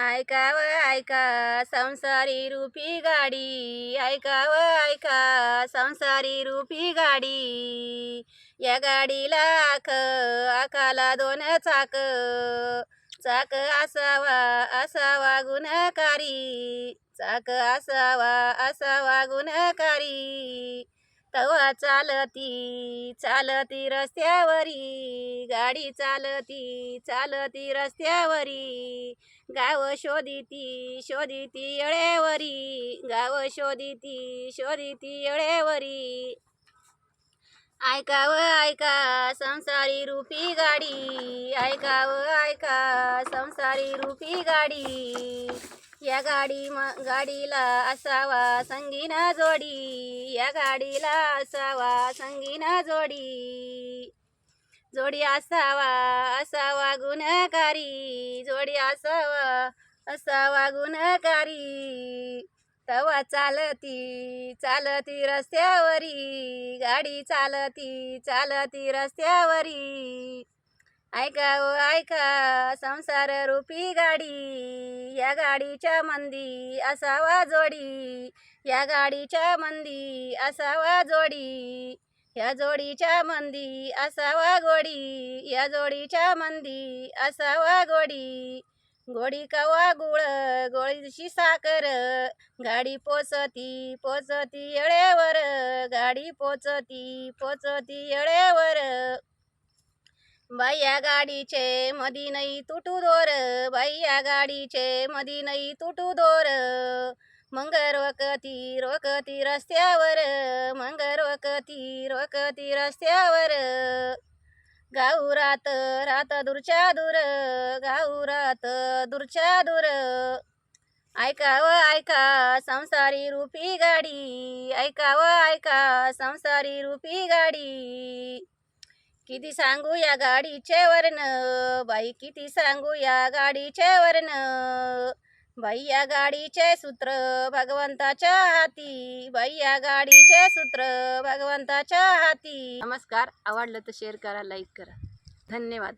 ऐकाव ऐका संसारी रूपी गाडी. ऐकाव ऐका संसारी रूपी गाडी. या गाडीला आख आकाला दोन चाक. चाक असावा असावा गुणकारी. चाक असावा असावा गुणकारी. तवा चालती चालती रस्त्यावरी गाडी चालती चालती रस्त्यावरी. गाव शोधिती शोधिती येळेवरी गाव शोधिती शोधिती येळेवरी. ऐकाव ऐका संसारी रूपी गाडी. ऐकाव ऐका संसारी रूपी गाडी. या गाडी गाडीला असावा संगीना जोडी. या गाडीला असावा संगीना जोडी. जोडी असावा असावा गुणकारी. जोडी असावा असावा गुणकारी. तवा चालती चालती रस्त्यावरी. गाडी चालती चालती रस्त्यावरी. ऐका ओ ऐका संसार रूपी गाडी या गाडीच्या मंदी असावा जोडी. या गाडीच्या मंदी असावा जोडी. या जोडीच्या मंदी असावा गोडी. या जोडीच्या मंदी असावा गोडी. गोडी कवा गुळ गोळीशी साखर. गाडी पोचती पोचती येळेवर. गाडी पोचती पोचती येळेवर. बाई गाडीचे मधी नाही तुटू दोर बाई या गाडीचे मधी नाही तुटू दोर मंग रोकती रोकती रस्त्यावर मंग रोकती रोकती रस्त्यावर गाऊ रात रात दूरच्या दूर गाऊ रात दूरच्या दूर ऐकाव ऐका संसारी रूपी गाडी ऐकाव ऐका संसारी रूपी गाडी किती सांगू या गाडीचे वर्ण बाई किती सांगू या गाडीचे वर्ण बाई या गाडीचे सूत्र भगवंताच्या हाती. बाई या गाडीचे सूत्र भगवंताच्या हाती. नमस्कार. आवडलं तर शेअर करा लाईक करा. धन्यवाद.